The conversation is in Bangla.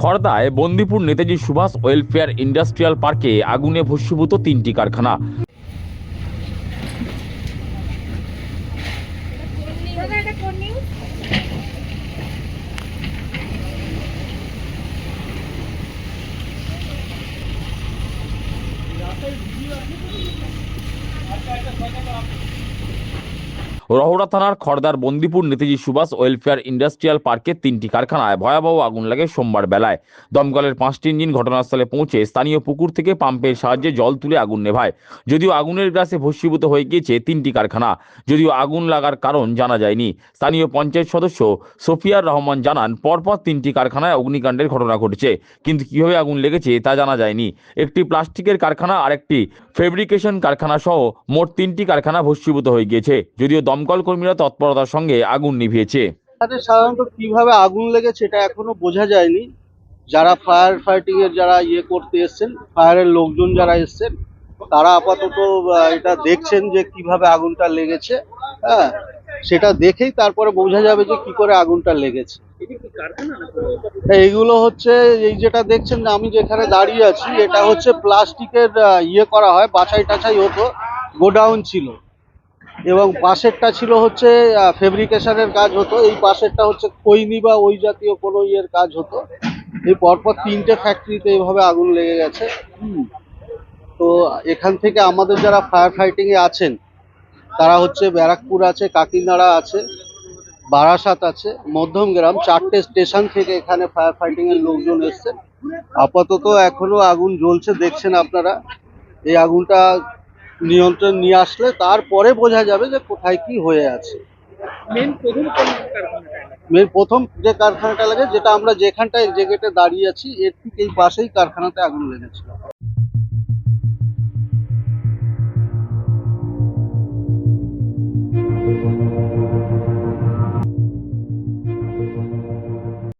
খড়দায় বন্দিপুর নেতাজি সুভাষ ওয়েলফেয়ার ইন্ডাস্ট্রিয়াল পার্কে আগুনে ভস্মীভূত তিনটি কারখানা। রহড়া থানার খড়দার বন্দিপুর নেতাজি সুভাষ ওয়েলফেয়ার ইন্ডাস্ট্রিয়াল পার্কের তিনটি কারখানায় ভয়াবহ আগুন লাগে সোমবার বেলায়। দমকলের পাঁচটি ইঞ্জিন ঘটনাস্থলে পৌঁছে স্থানীয় পুকুর থেকে পাম্পের সাহায্যে জল তুলে আগুন নেভায়। যদিও আগুনের গ্রাসে ভস্মীভূত হয়ে গিয়েছে তিনটি কারখানা, যদিও আগুন লাগার কারণ জানা যায়নি। স্থানীয় পঞ্চায়েত সদস্য সোফিয়ার রহমান জানান, পরপর তিনটি কারখানায় অগ্নিকাণ্ডের ঘটনা ঘটেছে। কিন্তু কীভাবে আগুন লেগেছে তা জানা যায়নি। একটি প্লাস্টিকের কারখানা আর একটি ফেব্রিকেশন কারখানা সহ মোট তিনটি কারখানা ভস্মীভূত হয়ে গিয়েছে। যদিও দমকল কর্মীরা তৎপরতার সঙ্গে আগুন নিভিয়েছে। সাধারণত কীভাবে আগুন লেগেছে এটা এখনও বোঝা যায়নি। যারা ফায়ার ফাইটিং এর যারা ইয়ে করতে এসছেন, ফায়ারের লোকজন যারা এসছেন, তারা আপাতত এটা দেখছেন যে কীভাবে আগুনটা লেগেছে হ্যাঁ? সেটা দেখেই তারপরে বোঝা যাবে যে কি করে আগুনটা লেগেছে। এইগুলো হচ্ছে, এই যেটা দেখছেন আমি যেখানে দাঁড়িয়ে আছি, এটা হচ্ছে প্লাস্টিকের ইয়ে করা হয়, বাছাই টাছাই হতো, গোডাউন ছিল। এবং পাশেরটা ছিল হচ্ছে ফেব্রিকেশনের কাজ হতো। এই পাশেরটা হচ্ছে খৈনি বা ওই জাতীয় কোনো ইয়ের কাজ হতো। এই পরপর তিনটে ফ্যাক্টরিতে এইভাবে আগুন লেগে গেছে। তো এখান থেকে আমাদের যারা ফায়ার ফাইটিং এ আছেন তারা হচ্ছে ব্যারাকপুর আছে কাকিনাড়া আছে বারাসাত আছে মধ্যমগ্রাম চারটে স্টেশন থেকে এখানে ফায়ার ফাইটিং এর লোকজন এসছেন আপাতত এখনও আগুন জ্বলছে দেখছেন আপনারা। এই আগুনটা নিয়ন্ত্রণ নিয়ে আসলে তারপরে বোঝা যাবে যে কোথায় কি হয়ে আছে। মেন প্রথম প্রথম যে কারখানাটা লাগে যেটা আমরা যেখানটায় যে গেটে দাঁড়িয়ে আছি এর ঠিক এই পাশেই কারখানাতে আগুন লেগেছিল।